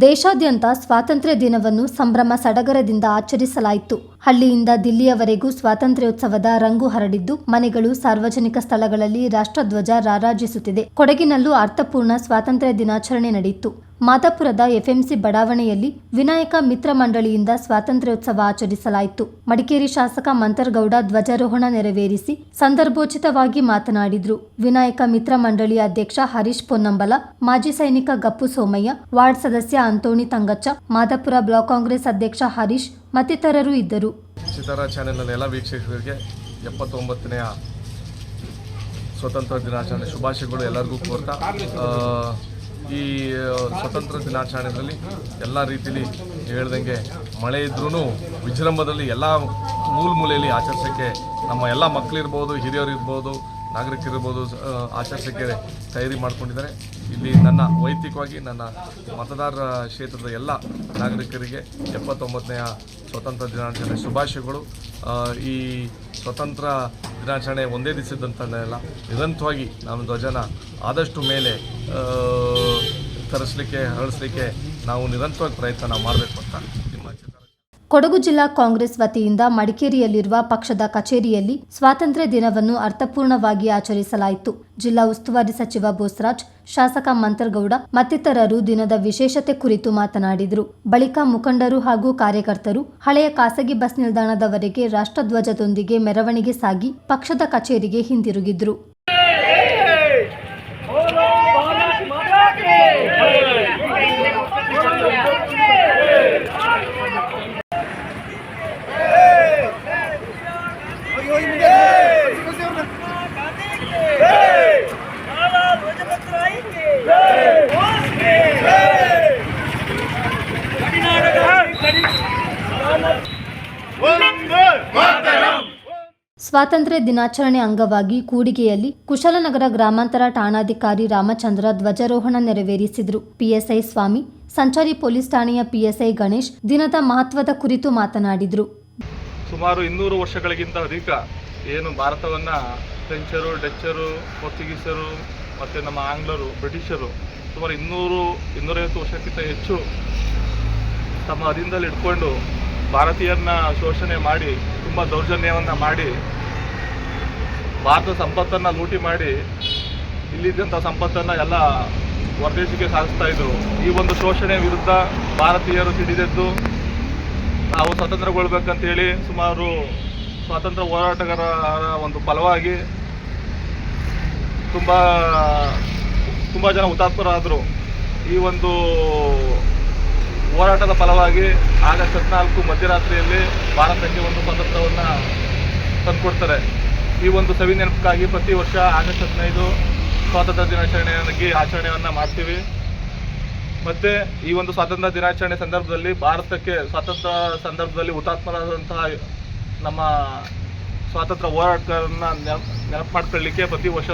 ದೇಶಾದ್ಯಂತ ಸ್ವಾತಂತ್ರ್ಯ ದಿನವನ್ನು ಸಂಭ್ರಮ ಸಡಗರದಿಂದ ಆಚರಿಸಲಾಯಿತು. ಹಳ್ಳಿಯಿಂದ ದಿಲ್ಲಿಯವರೆಗೂ ಸ್ವಾತಂತ್ರ್ಯೋತ್ಸವದ ರಂಗು ಹರಡಿದ್ದು, ಮನೆಗಳು ಸಾರ್ವಜನಿಕ ಸ್ಥಳಗಳಲ್ಲಿ ರಾಷ್ಟ್ರಧ್ವಜ ರಾರಾಜಿಸುತ್ತಿದೆ. ಕೊಡಗಿನಲ್ಲೂ ಅರ್ಥಪೂರ್ಣ ಸ್ವಾತಂತ್ರ್ಯ ದಿನಾಚರಣೆ ನಡೆಯಿತು. ಮಾದಾಪುರದ ಎಫ್ಎಂಸಿ ಬಡಾವಣೆಯಲ್ಲಿ ವಿನಾಯಕ ಮಿತ್ರ ಮಂಡಳಿಯಿಂದ ಸ್ವಾತಂತ್ರ್ಯೋತ್ಸವ ಆಚರಿಸಲಾಯಿತು. ಮಡಿಕೇರಿ ಶಾಸಕ ಮಂತರ್ಗೌಡ ಧ್ವಜಾರೋಹಣ ನೆರವೇರಿಸಿ ಸಂದರ್ಭೋಚಿತವಾಗಿ ಮಾತನಾಡಿದರು. ವಿನಾಯಕ ಮಿತ್ರ ಮಂಡಳಿ ಅಧ್ಯಕ್ಷ ಹರೀಶ್ ಪೊನ್ನಂಬಲ, ಮಾಜಿ ಸೈನಿಕ ಗಪ್ಪು ಸೋಮಯ್ಯ, ವಾರ್ಡ್ ಸದಸ್ಯ ಅಂತೋಣಿ ತಂಗಚ್ಚ, ಮಾದಾಪುರ ಬ್ಲಾಕ್ ಕಾಂಗ್ರೆಸ್ ಅಧ್ಯಕ್ಷ ಹರೀಶ್ ಮತ್ತಿತರರು ಇದ್ದರು. ಸ್ವತಂತ್ರ ದಿನಾಚರಣೆ ಶುಭಾಶಯಗಳು ಎಲ್ಲರಿಗೂ ಕೋರ್ತಾ. ಈ ಸ್ವತಂತ್ರ ದಿನಾಚರಣೆಯಲ್ಲಿ ಎಲ್ಲ ರೀತಿಯಲ್ಲಿ ಹೇಳ್ದಂಗೆ ಮಳೆ ಇದ್ರೂ ವಿಜೃಂಭದಲ್ಲಿ ಎಲ್ಲ ಮೂಲ ಮೂಲೆಯಲ್ಲಿ ಆಚರಿಸೋಕ್ಕೆ ನಮ್ಮ ಎಲ್ಲ ಮಕ್ಕಳಿರ್ಬೋದು ಹಿರಿಯರು ಇರ್ಬೋದು ನಾಗರಿಕರಿರ್ಬೋದು ಆಚರಿಸೋಕ್ಕೆ ತಯಾರಿ ಮಾಡ್ಕೊಂಡಿದ್ದಾರೆ. ಇಲ್ಲಿ ನನ್ನ ವೈಯಕ್ತಿಕವಾಗಿ ನನ್ನ ಮತದಾರರ ಕ್ಷೇತ್ರದ ಎಲ್ಲ ನಾಗರಿಕರಿಗೆ ಎಪ್ಪತ್ತೊಂಬತ್ತನೆಯ ಸ್ವತಂತ್ರ ದಿನಾಚರಣೆ ಶುಭಾಶಯಗಳು. ಈ ಸ್ವತಂತ್ರ ದಿನಾಚರಣೆ ಒಂದೇ ದಿವಸದಂತಲ್ಲ ನಿರಂತರವಾಗಿ ನಮ್ಮ ಧ್ವಜನ ಆದಷ್ಟು ಮೇಲೆ ತರಿಸ್ಲಿಕ್ಕೆ ಹರಡಿಸ್ಲಿಕ್ಕೆ ನಾವು ನಿರಂತರವಾಗಿ ಪ್ರಯತ್ನ ಮಾಡಬೇಕು ಅಂತ ಕೊಡಗು ಜಿಲ್ಲಾ ಕಾಂಗ್ರೆಸ್ ವತಿಯಿಂದ ಮಡಿಕೇರಿಯಲ್ಲಿರುವ ಪಕ್ಷದ ಕಚೇರಿಯಲ್ಲಿ ಸ್ವಾತಂತ್ರ್ಯ ದಿನವನ್ನು ಅರ್ಥಪೂರ್ಣವಾಗಿ ಆಚರಿಸಲಾಯಿತು. ಜಿಲ್ಲಾ ಉಸ್ತುವಾರಿ ಸಚಿವ ಬೋಸರಾಜ್, ಶಾಸಕ ಮಂತರ್ಗೌಡ ಮತ್ತಿತರರು ದಿನದ ವಿಶೇಷತೆ ಕುರಿತು ಮಾತನಾಡಿದರು. ಬಳಿಕ ಮುಖಂಡರು ಹಾಗೂ ಕಾರ್ಯಕರ್ತರು ಹಳೆಯ ಖಾಸಗಿ ಬಸ್ ನಿಲ್ದಾಣದವರೆಗೆ ರಾಷ್ಟ್ರಧ್ವಜದೊಂದಿಗೆ ಮೆರವಣಿಗೆ ಸಾಗಿ ಪಕ್ಷದ ಕಚೇರಿಗೆ ಹಿಂದಿರುಗಿದ್ರು. ಸ್ವಾತಂತ್ರ್ಯ ದಿನಾಚರಣೆ ಅಂಗವಾಗಿ ಕೂಡಿಗೆಯಲ್ಲಿ ಕುಶಲನಗರ ಗ್ರಾಮಾಂತರ ಠಾಣಾಧಿಕಾರಿ ರಾಮಚಂದ್ರ ಧ್ವಜಾರೋಹಣ ನೆರವೇರಿಸಿದರು. ಪಿಎಸ್ಐ ಸ್ವಾಮಿ, ಸಂಚಾರಿ ಪೊಲೀಸ್ ಠಾಣೆಯ ಪಿಎಸ್ಐ ಗಣೇಶ್ ದಿನದ ಮಹತ್ವದ ಕುರಿತು ಮಾತನಾಡಿದರು. ಸುಮಾರು ಇನ್ನೂರು ವರ್ಷಗಳಿಗಿಂತ ಅಧಿಕ ಏನು ಭಾರತವನ್ನ ಫ್ರೆಂಚರು, ಡಚ್ಚರು, ಪೋರ್ಚುಗೀಸರು ಮತ್ತೆ ನಮ್ಮ ಆಂಗ್ಲರು, ಬ್ರಿಟಿಷರು ಸುಮಾರು ಇನ್ನೂರು, ಇನ್ನೂರೈವತ್ತು ವರ್ಷಕ್ಕಿಂತ ಹೆಚ್ಚು ತಮ್ಮ ಅಧೀನದಲ್ಲಿ ಇಟ್ಕೊಂಡು ಭಾರತೀಯರನ್ನ ಶೋಷಣೆ ಮಾಡಿ, ತುಂಬ ದೌರ್ಜನ್ಯವನ್ನು ಮಾಡಿ ಭಾರತ ಸಂಪತ್ತನ್ನು ಲೂಟಿ ಮಾಡಿ ಇಲ್ಲಿದ್ದಂಥ ಸಂಪತ್ತನ್ನು ಎಲ್ಲ ಹೊರದೇಶಕ್ಕೆ ಸಾಗಿಸ್ತಾ ಇದ್ರು. ಈ ಒಂದು ಶೋಷಣೆ ವಿರುದ್ಧ ಭಾರತೀಯರು ಸಿಡಿದೆದ್ದು ನಾವು ಸ್ವತಂತ್ರಗೊಳ್ಬೇಕಂತೇಳಿ ಸುಮಾರು ಸ್ವಾತಂತ್ರ್ಯ ಹೋರಾಟಗಾರರ ಒಂದು ಫಲವಾಗಿ ತುಂಬ ತುಂಬ ಜನ ಹುತಾತ್ಮರಾದರು. ಈ ಒಂದು ಹೋರಾಟದ ಫಲವಾಗಿ ಆಗಸ್ಟ್ ಹದಿನಾಲ್ಕು ಮಧ್ಯರಾತ್ರಿಯಲ್ಲಿ ಭಾರತಕ್ಕೆ ಒಂದು ಸ್ವಾತಂತ್ರ್ಯವನ್ನು ತಂದುಕೊಡ್ತಾರೆ. ಈ ಒಂದು ಸವಿ ನೆನಪಕ್ಕಾಗಿ ಪ್ರತಿ ವರ್ಷ ಆಗಸ್ಟ್ ಹದಿನೈದು ಸ್ವಾತಂತ್ರ್ಯ ದಿನಾಚರಣೆಯಾಗಿ ಆಚರಣೆಯನ್ನು ಮಾಡ್ತೀವಿ. ಮತ್ತೆ ಈ ಒಂದು ಸ್ವಾತಂತ್ರ್ಯ ದಿನಾಚರಣೆ ಸಂದರ್ಭದಲ್ಲಿ ಭಾರತಕ್ಕೆ ಸ್ವಾತಂತ್ರ್ಯ ಸಂದರ್ಭದಲ್ಲಿ ಹುತಾತ್ಮರಾದಂತಹ ನಮ್ಮ ಸ್ವಾತಂತ್ರ್ಯ ಹೋರಾಟಗಾರರನ್ನ ನೆನಪು ಮಾಡ್ಕೊಳ್ಳಿಕ್ಕೆ ಪ್ರತಿ ವರ್ಷ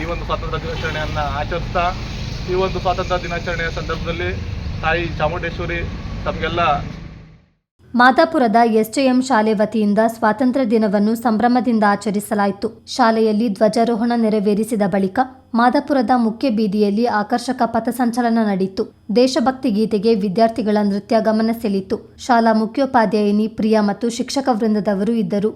ಈ ಒಂದು ಸ್ವಾತಂತ್ರ್ಯ ದಿನಾಚರಣೆಯನ್ನು ಆಚರಿಸ್ತಾ, ಈ ಒಂದು ಸ್ವಾತಂತ್ರ್ಯ ದಿನಾಚರಣೆಯ ಸಂದರ್ಭದಲ್ಲಿ ತಾಯಿ ಚಾಮುಂಡೇಶ್ವರಿ ತಮಗೆಲ್ಲ ಮಾದಾಪುರದ ಎಸ್ಜೆಎಂ ಶಾಲೆ ವತಿಯಿಂದ ಸ್ವಾತಂತ್ರ್ಯ ದಿನವನ್ನು ಸಂಭ್ರಮದಿಂದ ಆಚರಿಸಲಾಯಿತು. ಶಾಲೆಯಲ್ಲಿ ಧ್ವಜಾರೋಹಣ ನೆರವೇರಿಸಿದ ಬಳಿಕ ಮಾದಾಪುರದ ಮುಖ್ಯ ಬೀದಿಯಲ್ಲಿ ಆಕರ್ಷಕ ಪಥಸಂಚಲನ ನಡೆಯಿತು. ದೇಶಭಕ್ತಿ ಗೀತೆಗೆ ವಿದ್ಯಾರ್ಥಿಗಳ ನೃತ್ಯ ಗಮನ ಸೆಳೆಯಿತು. ಶಾಲಾ ಮುಖ್ಯೋಪಾಧ್ಯಾಯಿನಿ ಪ್ರಿಯಾ ಮತ್ತು ಶಿಕ್ಷಕ ವೃಂದದವರು ಇದ್ದರು.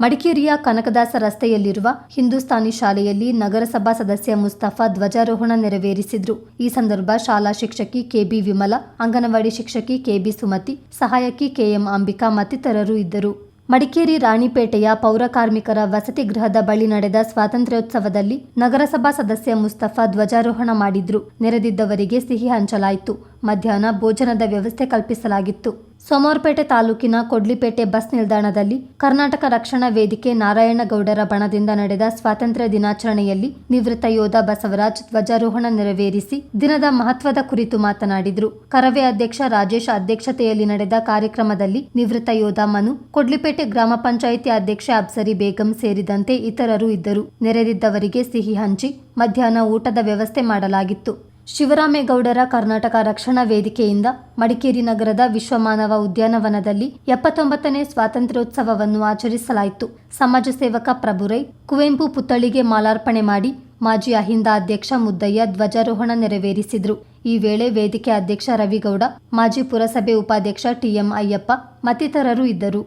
ಮಡಿಕೇರಿಯ ಕನಕದಾಸ ರಸ್ತೆಯಲ್ಲಿರುವ ಹಿಂದೂಸ್ತಾನಿ ಶಾಲೆಯಲ್ಲಿ ನಗರಸಭಾ ಸದಸ್ಯ ಮುಸ್ತಫಾ ಧ್ವಜಾರೋಹಣ ನೆರವೇರಿಸಿದ್ರು. ಈ ಸಂದರ್ಭ ಶಾಲಾ ಶಿಕ್ಷಕಿ ಕೆಬಿ ವಿಮಲ, ಅಂಗನವಾಡಿ ಶಿಕ್ಷಕಿ ಕೆಬಿ ಸುಮತಿ, ಸಹಾಯಕಿ ಕೆಎಂ ಅಂಬಿಕಾ ಮತ್ತಿತರರು ಇದ್ದರು. ಮಡಿಕೇರಿ ರಾಣಿಪೇಟೆಯ ಪೌರ ಕಾರ್ಮಿಕರ ವಸತಿ ಗೃಹದ ಬಳಿ ನಡೆದ ಸ್ವಾತಂತ್ರ್ಯೋತ್ಸವದಲ್ಲಿ ನಗರಸಭಾ ಸದಸ್ಯ ಮುಸ್ತಫಾ ಧ್ವಜಾರೋಹಣ ಮಾಡಿದ್ರು. ನೆರೆದಿದ್ದವರಿಗೆ ಸಿಹಿ ಹಂಚಲಾಯಿತು. ಮಧ್ಯಾಹ್ನ ಭೋಜನದ ವ್ಯವಸ್ಥೆ ಕಲ್ಪಿಸಲಾಗಿತ್ತು. ಸೋಮವಾರಪೇಟೆ ತಾಲೂಕಿನ ಕೊಡ್ಲಿಪೇಟೆ ಬಸ್ ನಿಲ್ದಾಣದಲ್ಲಿ ಕರ್ನಾಟಕ ರಕ್ಷಣಾ ವೇದಿಕೆ ನಾರಾಯಣಗೌಡರ ಬಣದಿಂದ ನಡೆದ ಸ್ವಾತಂತ್ರ್ಯ ದಿನಾಚರಣೆಯಲ್ಲಿ ನಿವೃತ್ತ ಯೋಧ ಬಸವರಾಜ್ ಧ್ವಜಾರೋಹಣ ನೆರವೇರಿಸಿ ದಿನದ ಮಹತ್ವದ ಕುರಿತು ಮಾತನಾಡಿದರು. ಕರವೇ ಅಧ್ಯಕ್ಷ ರಾಜೇಶ್ ಅಧ್ಯಕ್ಷತೆಯಲ್ಲಿ ನಡೆದ ಕಾರ್ಯಕ್ರಮದಲ್ಲಿ ನಿವೃತ್ತ ಯೋಧ ಮನು, ಕೊಡ್ಲಿಪೇಟೆ ಗ್ರಾಮ ಪಂಚಾಯಿತಿ ಅಧ್ಯಕ್ಷೆ ಅಬ್ಸರಿ ಬೇಗಂ ಸೇರಿದಂತೆ ಇತರರು ಇದ್ದರು. ನೆರೆದಿದ್ದವರಿಗೆ ಸಿಹಿ ಹಂಚಿ ಮಧ್ಯಾಹ್ನ ಊಟದ ವ್ಯವಸ್ಥೆ ಮಾಡಲಾಗಿತ್ತು. ಶಿವರಾಮೇಗೌಡರ ಕರ್ನಾಟಕ ರಕ್ಷಣಾ ವೇದಿಕೆಯಿಂದ ಮಡಿಕೇರಿ ನಗರದ ವಿಶ್ವಮಾನವ ಉದ್ಯಾನವನದಲ್ಲಿ ಎಪ್ಪತ್ತೊಂಬತ್ತನೇ ಸ್ವಾತಂತ್ರ್ಯೋತ್ಸವವನ್ನು ಆಚರಿಸಲಾಯಿತು. ಸಮಾಜ ಸೇವಕ ಪ್ರಭುರೈ ಕುವೆಂಪು ಪುತ್ಥಳಿಗೆ ಮಾಲಾರ್ಪಣೆ ಮಾಡಿ ಮಾಜಿ ಅಹಿಂದ ಅಧ್ಯಕ್ಷ ಮುದ್ದಯ್ಯ ಧ್ವಜಾರೋಹಣ ನೆರವೇರಿಸಿದರು. ಈ ವೇಳೆ ವೇದಿಕೆ ಅಧ್ಯಕ್ಷ ರವಿಗೌಡ, ಮಾಜಿ ಪುರಸಭೆ ಉಪಾಧ್ಯಕ್ಷ ಟಿಎಂ ಅಯ್ಯಪ್ಪ ಮತ್ತಿತರರು ಇದ್ದರು.